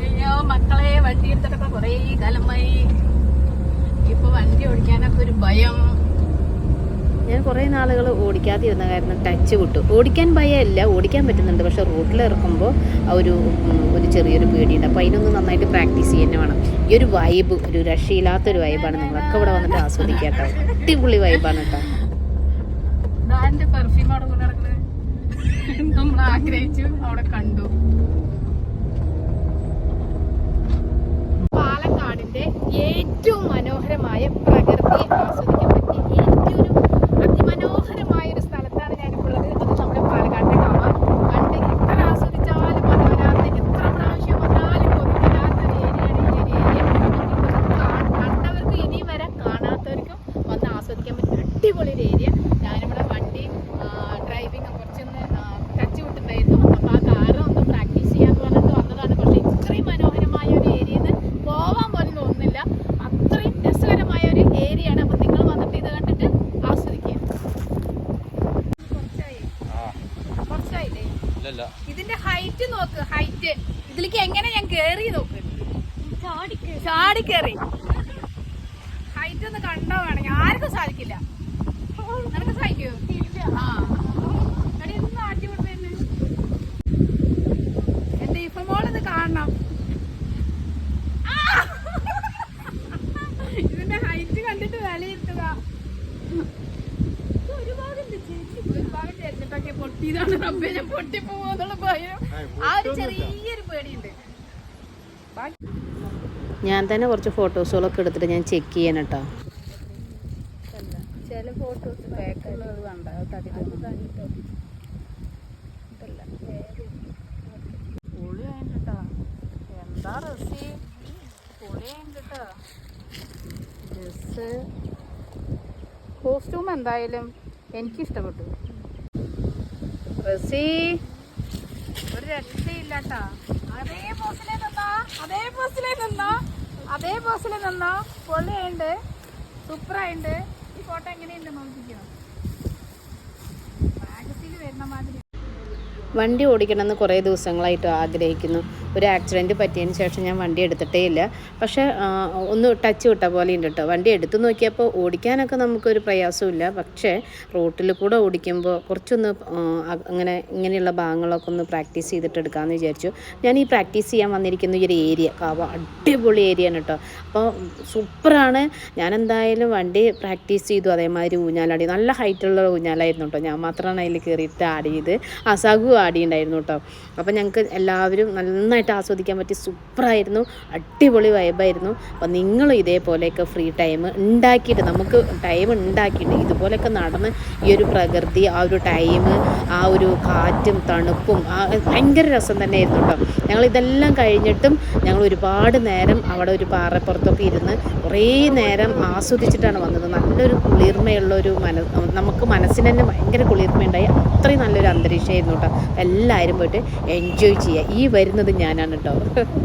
അയ്യോ മക്കളെ വണ്ടി എടുത്തിട്ടൊക്കെ കുറേ കാലമായി. ഇപ്പൊ വണ്ടി ഓടിക്കാനൊക്കെ ഒരു ഭയം. ഞാൻ കുറേ നാളുകൾ ഓടിക്കാതിരുന്ന കാരണം ടച്ച് വിട്ടു. ഓടിക്കാൻ ഭയമല്ല ഓടിക്കാൻ പറ്റുന്നുണ്ട്. പക്ഷെ ആ ഒരു ഒരു ചെറിയൊരു പേടിയുണ്ട്. അപ്പോൾ അതിനൊന്ന് നന്നായിട്ട് പ്രാക്ടീസ് ചെയ്യുന്ന വേണം. ഈ ഒരു വൈബ് ഒരു രക്ഷയില്ലാത്തൊരു വൈബാണ് നിങ്ങളൊക്കെ ഇവിടെ വന്നിട്ട് ആസ്വദിക്കാം കേട്ടോ. അടിപൊളി വൈബാണ് കേട്ടോ. നമ്മൾ ആഗ്രഹിച്ചു അവിടെ കണ്ടു പാലക്കാടിന്റെ ഏറ്റവും മനോഹരമായ പ്രകൃതിയെ ആസ്വദിക്കാൻ പറ്റിയ ഏറ്റവും ഒരു അതിമനോഹരമായ ഒരു സ്ഥലത്താണ് ഞാനിപ്പോൾ ഉള്ളത് അത് നമ്മുടെ പാലക്കാടിന്റെ കാവ കണ്ട് എത്ര ആസ്വദിച്ചാലും മതിവരാത്ത എത്ര പ്രാവശ്യം വന്നാലും കൊതിവരാത്ത ഒരു ഏരിയയാണ് ഈ ഒരു ഏരിയ കണ്ടവർക്ക് ഇനി വരെ കാണാത്തവർക്കും വന്ന് ആസ്വദിക്കാൻ പറ്റിയ അടിപൊളി ഒരു ഏരിയ ഞാനിവിടെ വണ്ടി ഡ്രൈവിംഗ് കുറച്ചൊന്ന് ടച്ച് വിട്ടിട്ടുണ്ടായിരുന്നു അപ്പോൾ ആ കാറ് ഒന്ന് പ്രാക്ടീസ് ചെയ്യാന്ന് പറഞ്ഞിട്ട് വന്നതാണ് പക്ഷേ ഇത്രയും മനോഹരമായ ഒരു ഏരിയയിൽ പോവാൻ പോലും തോന്നുന്നില്ല അത്രയും രസകരമായ ഒരു ഏരിയയാണ് അപ്പോൾ നിങ്ങൾ വന്നിട്ട് ഇത് കണ്ടിട്ട് ആസ്വദിക്കുക കുറച്ചായി കുറച്ചായില്ലേ ഇല്ലല്ല ഇതിന്റെ ഹൈറ്റ് നോക്ക് ഹൈറ്റ് ഇതിലേക്ക് എങ്ങനെ ഞാൻ കേറി നോക്ക്? ചാടി കേറി. ഹൈറ്റ് ഒന്ന് കണ്ടോ വേണമെങ്കിൽ ആർക്കും സാധിക്കില്ല. പൊട്ടിയതാണ് റബ്ബെ ഞാൻ പൊട്ടിപ്പോന്നുള്ള ഭയം. ആ ഒരു ചെറിയൊരു പേടിയുണ്ട്. ഞാൻ തന്നെ കുറച്ച് ഫോട്ടോസുകളൊക്കെ എടുത്തിട്ട് ഞാൻ ചെക്ക് ചെയ്യണം കേട്ടോ. ചില ഫോട്ടോസ് ബാക്കുള്ളത് പൊളിയായിട്ടാ എന്താ റസി? പൊളിയായിട്ടാ ഡ്രസ് കോസ്റ്റ്യൂം എന്തായാലും എനിക്ക് ഇഷ്ടപ്പെട്ടു അതേ അതേ പൊള്ളിയുണ്ട് സൂപ്പറായിണ്ട്. ഈ ഫോട്ടോ എങ്ങനെയുണ്ട് നോക്കിക്കോ. വണ്ടി ഓടിക്കണമെന്ന് കുറേ ദിവസങ്ങളായിട്ട് ആഗ്രഹിക്കുന്നു. ഒരു ആക്സിഡന്റ് പറ്റിയതിന് ശേഷം ഞാൻ വണ്ടി എടുത്തിട്ടേ ഇല്ല. പക്ഷേ ഒന്ന് ടച്ച് വിട്ട പോലെ ഉണ്ട് കേട്ടോ വണ്ടി എടുത്തു നോക്കിയപ്പോൾ ഓടിക്കാനൊക്കെ നമുക്കൊരു പ്രയാസമില്ല പക്ഷേ റോട്ടിൽ കൂടെ ഓടിക്കുമ്പോൾ കുറച്ചൊന്ന് അങ്ങനെ ഇങ്ങനെയുള്ള ഭാഗങ്ങളൊക്കെ ഒന്ന് പ്രാക്ടീസ് ചെയ്തിട്ട് എടുക്കാമെന്ന് വിചാരിച്ചു. ഞാൻ ഈ പ്രാക്ടീസ് ചെയ്യാൻ വന്നിരിക്കുന്ന ഈ ഒരു ഏരിയ കാവ അടിപൊളി ഏരിയ ആണ് കേട്ടോ അപ്പോൾ സൂപ്പറാണ് ഞാൻ എന്തായാലും വണ്ടി പ്രാക്ടീസ് ചെയ്തു. അതേമാതിരി ഊഞ്ഞാലാടി നല്ല ഹൈറ്റുള്ള ഊഞ്ഞാലായിരുന്നു കേട്ടോ ഞാൻ മാത്രമാണ് അതിൽ കയറിയിട്ട് ആടിയത്. അസാഗു ആടിയുണ്ടായിരുന്നു കേട്ടോ അപ്പോൾ ഞങ്ങൾക്ക് എല്ലാവരും നന്നായിട്ട് ആസ്വദിക്കാൻ പറ്റി സൂപ്പറായിരുന്നു. അടിപൊളി വൈബായിരുന്നു അപ്പോൾ നിങ്ങളും ഇതേപോലെയൊക്കെ ഫ്രീ ടൈം ഉണ്ടാക്കിയിട്ട് നമുക്ക് ടൈം ഉണ്ടാക്കിയിട്ട് ഇതുപോലെയൊക്കെ നടന്ന് ഈ ഒരു പ്രകൃതി ആ ഒരു ടൈം ആ ഒരു കാറ്റും തണുപ്പും ആ ഭയങ്കര രസം തന്നെയായിരുന്നു കേട്ടോ ഞങ്ങൾ ഇതെല്ലാം കഴിഞ്ഞിട്ടും ഞങ്ങൾ ഒരുപാട് നേരം അവിടെ ഒരു പാറപ്പുറത്തൊക്കെ ഇരുന്ന് കുറേ നേരം ആസ്വദിച്ചിട്ടാണ് വന്നത്. നല്ലൊരു കുളിർമയുള്ള ഒരു മന നമുക്ക് മനസ്സിന് തന്നെ ഭയങ്കര കുളിർമയുണ്ടായി. അത്രയും നല്ലൊരു അന്തരീക്ഷമായിരുന്നു കേട്ടോ എല്ലാവരും പോയിട്ട് എൻജോയ് ചെയ്യുക. ഈ വരുന്നത് ഞാനാണ് കേട്ടോ